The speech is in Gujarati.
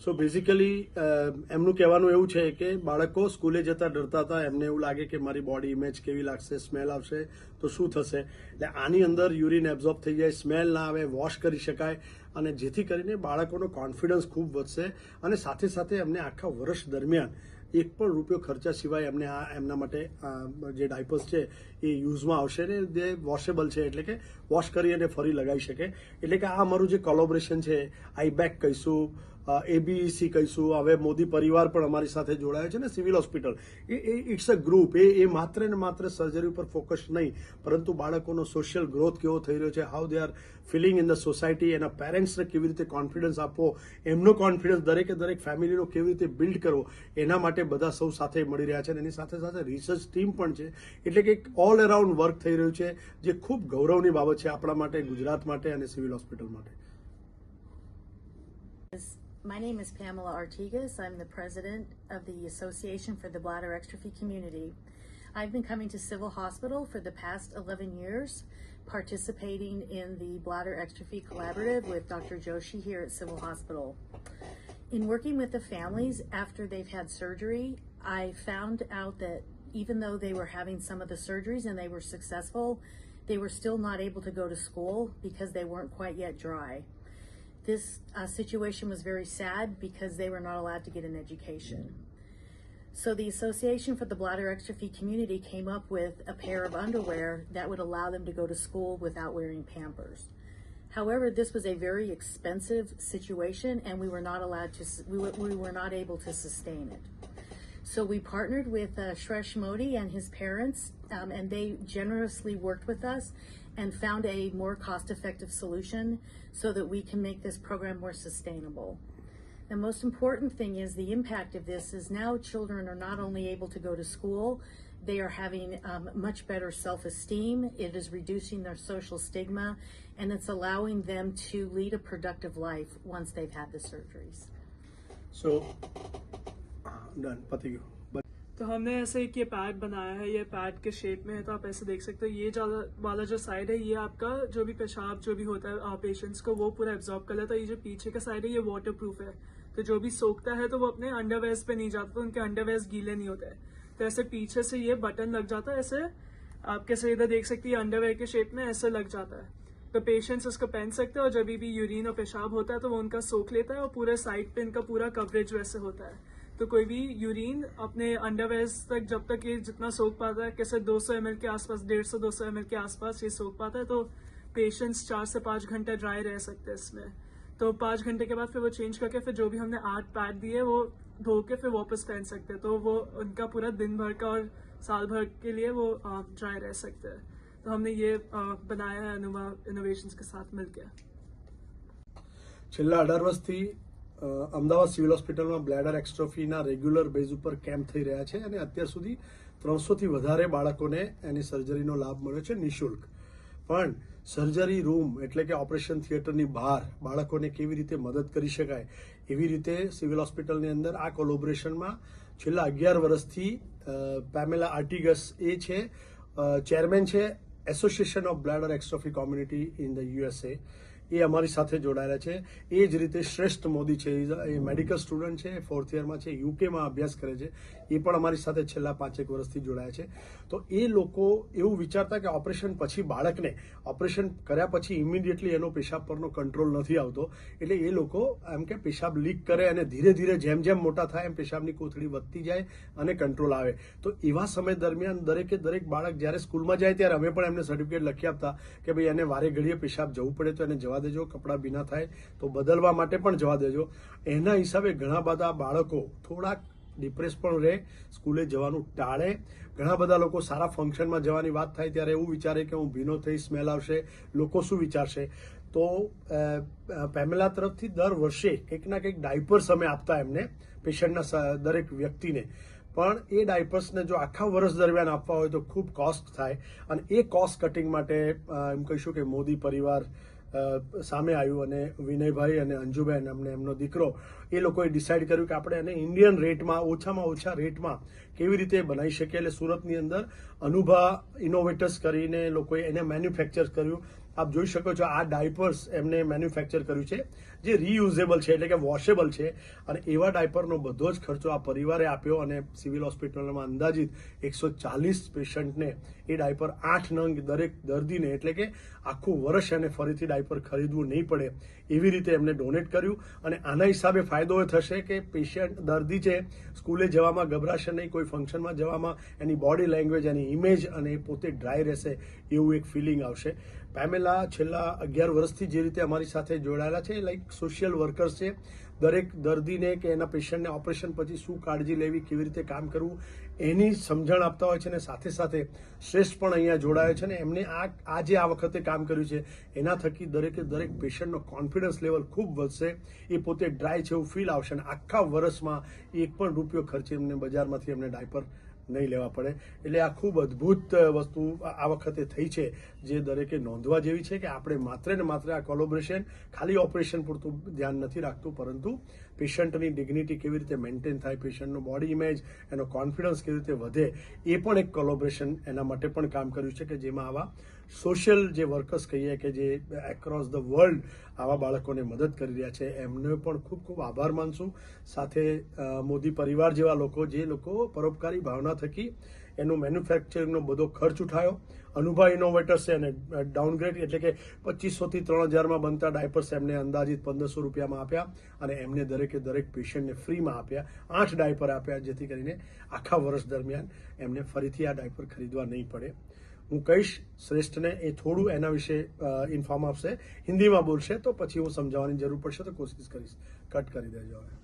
સો બેઝિકલી એમનું કહેવાનું એવું છે કે બાળકો સ્કૂલે જતા ડરતા હતા. એમને એવું લાગે કે મારી બોડી ઇમેજ કેવી લાગશે સ્મેલ આવશે, તો શું થશે? એટલે આની અંદર યુરિન એબ્ઝોર્બ થઈ જાય સ્મેલ ના આવે વોશ કરી શકાય અને જેથી કરીને બાળકોનો કોન્ફિડન્સ ખૂબ વધશે અને સાથે સાથે એમને આખા વર્ષ દરમિયાન એક પણ રૂપિયો ખર્ચા સિવાય એમને આ, એમના માટે જે ડાયપર્સ છે એ યુઝમાં આવશે ને જે વોશેબલ છે એટલે કે વોશ કરી અને ફરી લગાવી શકે. એટલે કે આ અમારું જે કોલોબરેશન છે આઈબેક કહીશું એબીસી કહીશું. હવે મોદી પરિવાર પણ અમારી સાથે જોડાયો છે ને, સિવિલ હોસ્પિટલ. એ ઇટ્સ અ ગ્રુપ એ એ માત્ર ને માત્ર સર્જરી ઉપર ફોકસ નહીં, પરંતુ બાળકોનો સોશિયલ ગ્રોથ કેવો થઈ રહ્યો છે how they are feeling in the society એના પેરેન્ટ્સને કેવી રીતે કોન્ફિડન્સ આપવો, એમનો કોન્ફિડન્સ દરેકે દરેક ફેમિલીનો કેવી રીતે બિલ્ડ કરવો, એના માટે બધા સૌ સાથે મળી રહ્યા છે અને એની સાથે સાથે રિસર્ચ ટીમ પણ છે. એટલે કે એક ઓલ અરાઉન્ડ વર્ક થઈ રહ્યું છે, જે ખૂબ ગૌરવની બાબત છે આપણા માટે, ગુજરાત માટે અને સિવિલ હોસ્પિટલ માટે. My name is Pamela Artigas. I'm the president of the Association for the Bladder Extrophy Community. I've been coming to Civil Hospital for the past 11 years, participating in the Bladder Extrophy Collaborative with Dr. Joshi here at Civil Hospital. In working with the families after they've had surgery, I found out that even though they were having some of the surgeries and they were successful, they were still not able to go to school because they weren't quite yet dry this uh, situation was very sad because they were not allowed to get an education. So the Association for the Bladder Extrophy Community came up with a pair of underwear that would allow them to go to school without wearing Pampers. However, this was a very expensive situation, and we were not allowed to. We were, we were not able to sustain it. So we partnered with uh, Shresh Modi and his parents, um, and they generously worked with us and found a more cost-effective solution so that we can make this program more sustainable. The most important thing is the impact of this is now children are not only able to go to school, they are having um, much better self-esteem, it is reducing their social stigma, and it's allowing them to lead a productive life once they've had the surgeries. So, uh, done, Pati. तो हमने ऐसे एक ये पैड बनाया है, ये पैड के शेप में है तो आप ऐसे देख सकते हो, ये ज़्यादा, वाला जो साइड है, ये आपका जो भी पेशाब, जो भी होता है पेशेंट्स को वो पूरा एब्जॉर्ब कर लेता है, ये जो पीछे का साइड है, ये वाटर प्रूफ है। तो जो भी सोखता है तो वो अपने अंडरवेयर्स पे नहीं जाता तो उनके अंडरवेयर्स गीले नहीं होते। तो ऐसे पीछे से ये बटन लग जाता है, ऐसे आप कैसे इधर देख सकते हैं अंडरवेयर के शेप में ऐसे लग जाता है। तो पेशेंट्स उसको पहन सकते हैं, और जब भी यूरिन और पेशाब होता है तो वो उनका सोख लेता है, और पूरे साइड पे इनका पूरा कवरेज वैसे होता है। तो कोई भी यूरिन अपने अंडरवेयर तक जब तक ये जितना सोख पाता है कैसे 200 सौ के आसपास 150 200 एम के आसपास ये सोख पाता है तो पेशेंट्स चार से पाँच घंटे ड्राई रह सकते हैं इसमें तो पाँच घंटे के बाद फिर वो चेंज करके फिर जो भी हमने आठ पैड दिए वो धो के फिर वापस पहन सकते हैं तो वो उनका पूरा दिन भर का और साल भर के लिए वो ड्राई रह सकते हैं तो हमने ये अ, बनाया है अनुमा इनोवेशंस के साथ मिलकर છેલ્લા અઢાર વર્ષથી અ, અમદાવાદ સિવિલ હોસ્પિટલમાં બ્લેડર એક્સ્ટ્રોફીના રેગ્યુલર બેઝ ઉપર કેમ્પ થઈ રહ્યા છે અને અત્યાર સુધી ત્રણસોથી વધારે બાળકોને એની સર્જરીનો લાભ મળ્યો છે નિઃશુલ્ક. પણ સર્જરી રૂમ એટલે કે ઓપરેશન થિયેટરની બહાર બાળકોને કેવી રીતે મદદ કરી શકાય એવી રીતે સિવિલ હોસ્પિટલની અંદર આ કોલોબરેશનમાં છેલ્લા અગિયાર વર્ષથી પેમેલા આર્ટિગસ એ છે ચેરમેન છે association of bladder exstrophy community in the USA એ અમારી સાથે જોડાયેલા છે. એ જ રીતે શ્રેષ્ઠ મોદી છે. એ મેડિકલ સ્ટુડન્ટ છે. ફોર્થ યરમાં છે. યુકેમાં અભ્યાસ કરે છે. એ પણ અમારી સાથે છેલ્લા પાંચેક વર્ષથી જોડાયા છે. તો એ લોકો એવું વિચારતા કે ઓપરેશન પછી બાળકને, ઓપરેશન કર્યા પછી ઇમિડિયેટલી એનો પેશાબ પરનો કંટ્રોલ નથી આવતો. એટલે એ લોકો એમ કે પેશાબ લીક કરે અને ધીરે ધીરે જેમ જેમ મોટા થાય એમ પેશાબની કોથળી વધતી જાય અને કંટ્રોલ આવે. તો એવા સમય દરમિયાન દરેકે દરેક બાળક જ્યારે સ્કૂલમાં જાય ત્યારે અમે પણ એમને સર્ટિફિકેટ લખી આપતા કે ભાઈ એને વારે ઘડીએ પેશાબ જવું પડે તો એને જવા દેજો, કપડાં ભીના થાય તો બદલવા માટે પણ જવા દેજો. એના હિસાબે ઘણા બધા બાળકો થોડાક ડિપ્રેસ પણ રહે, સ્કૂલે જવાનું ટાળે. ઘણા બધા લોકો સારા ફંક્શનમાં જવાની વાત થાય ત્યારે એવું વિચારે કે હું ભીનો થઈ સ્મેલ આવશે. લોકો શું વિચારશે? તો પેમેલા તરફથી દર વર્ષે કંઈક ના કંઈક ડાયપર્સ અમે આપતા એમને પેશન્ટના દરેક વ્યક્તિને. પણ એ ડાયપર્સને જો આખા વર્ષ દરમિયાન આપવા હોય તો ખૂબ કોસ્ટ થાય. અને એ કોસ્ટ કટિંગ માટે એમ કહીશું કે મોદી પરિવાર સામે આવ્યું અને વિનયભાઈ અને અંજુબેન અમને એમનો દીકરો, એ લોકોએ ડિસાઇડ કર્યું કે આપણે એને ઇન્ડિયન રેટમાં ઓછામાં ઓછા રેટમાં કેવી રીતે બનાવી શકીએ? એટલે સુરતની અંદર અનુભા ઇનોવેટર્સ કરીને લોકોએ એને મેન્યુફેક્ચર કર્યું. આપ જોઈ શકો છો આ ડાયપર્સ એમને મેન્યુફેક્ચર કર્યું છે, જે રીયુઝેબલ છે, એટલે કે વોશેબલ છે. અને એવા ડાયપરનો બધો જ ખર્ચો આ પરિવારે આપ્યો અને સિવિલ હોસ્પિટલમાં અંદાજિત એકસો ચાલીસ પેશન્ટને એ ડાયપર આઠ નંગ દરેક દર્દીને, એટલે કે આખું વર્ષ એને ફરીથી ડાયપર ખરીદવું નહીં પડે એવી રીતે એમને ડોનેટ કર્યું. અને આના હિસાબે ફાયદો એ થશે કે પેશન્ટ દર્દી છે, સ્કૂલે જવામાં ગભરાશે નહીં, કોઈ ફંક્શનમાં જવામાં એની બોડી લેંગ્વેજ, એની ઇમેજ અને એ પોતે ડ્રાય રહેશે એવું એક ફિલિંગ આવશે. પેમેલા છેલ્લા અગિયાર વર્ષથી જે રીતે અમારી સાથે જોડાયેલા છે લાઈક સોશિયલ વર્કર્સ છે, દરેક દર્દીને કે એના પેશન્ટને ઓપરેશન પછી શું કાળજી લેવી, કેવી રીતે કામ કરવું, એની સમજણ આપતા હોય છે અને સાથે સાથે શ્રેષ્ઠ પણ અહીંયા જોડાયો છે અને એમને આ આજે આ વખતે કામ કર્યું છે, એના થકી દરેકે દરેક પેશન્ટનો કોન્ફિડન્સ લેવલ ખૂબ વધશે, એ પોતે ડ્રાય છે એવું ફીલ આવશે અને આખા વર્ષમાં એક પણ રૂપિયો ખર્ચે એમને બજારમાંથી એમને ડાયપર નહીં લેવા પડે. એટલે આ ખૂબ અદ્ભુત વસ્તુ આ વખતે થઈ છે જે દરેકે નોંધવા જેવી છે કે આપણે માત્ર ને માત્ર આ કોલોબરેશન ખાલી ઓપરેશન પૂરતું ધ્યાન નથી રાખતું, પરંતુ પેશન્ટની ડિગ્નિટી કેવી રીતે મેન્ટેન થાય પેશન્ટનું બોડી ઇમેજ એનો કોન્ફિડન્સ કેવી રીતે વધે, એ પણ એક કોલોબરેશન એના માટે પણ કામ કર્યું છે કે જેમાં આવા સોશિયલ જે વર્કર્સ કહીએ કે જે એક્રોસ ધ વર્લ્ડ આવા બાળકોને મદદ કરી રહ્યા છે, એમને પણ ખૂબ ખૂબ આભાર માનશું. સાથે મોદી પરિવાર જેવા લોકો, જે લોકો પરોપકારી ભાવના થકી એનું મેન્યુફેક્ચરિંગનો બધો ખર્ચ ઉઠાયો. અનુભવ છે એને ડાઉનગ્રેડ એટલે કે પચીસોથી ત્રણ હજારમાં બનતા ડાયપર્સ એમને અંદાજિત પંદરસો રૂપિયામાં આપ્યા અને એમને દરેકે દરેક પેશન્ટને ફ્રીમાં આપ્યા. આઠ ડાયપર આપ્યા, જેથી કરીને આખા વર્ષ દરમિયાન એમને ફરીથી આ ડાયપર ખરીદવા નહીં પડે. હું કહીશ શ્રેષ્ઠને એ થોડું એના વિશે ઇન્ફોર્મ આપશે. હિન્દીમાં બોલશે તો પછી હું સમજાવવાની જરૂર પડશે તો કોશિશ કરીશ. કટ કરી દેજો હવે.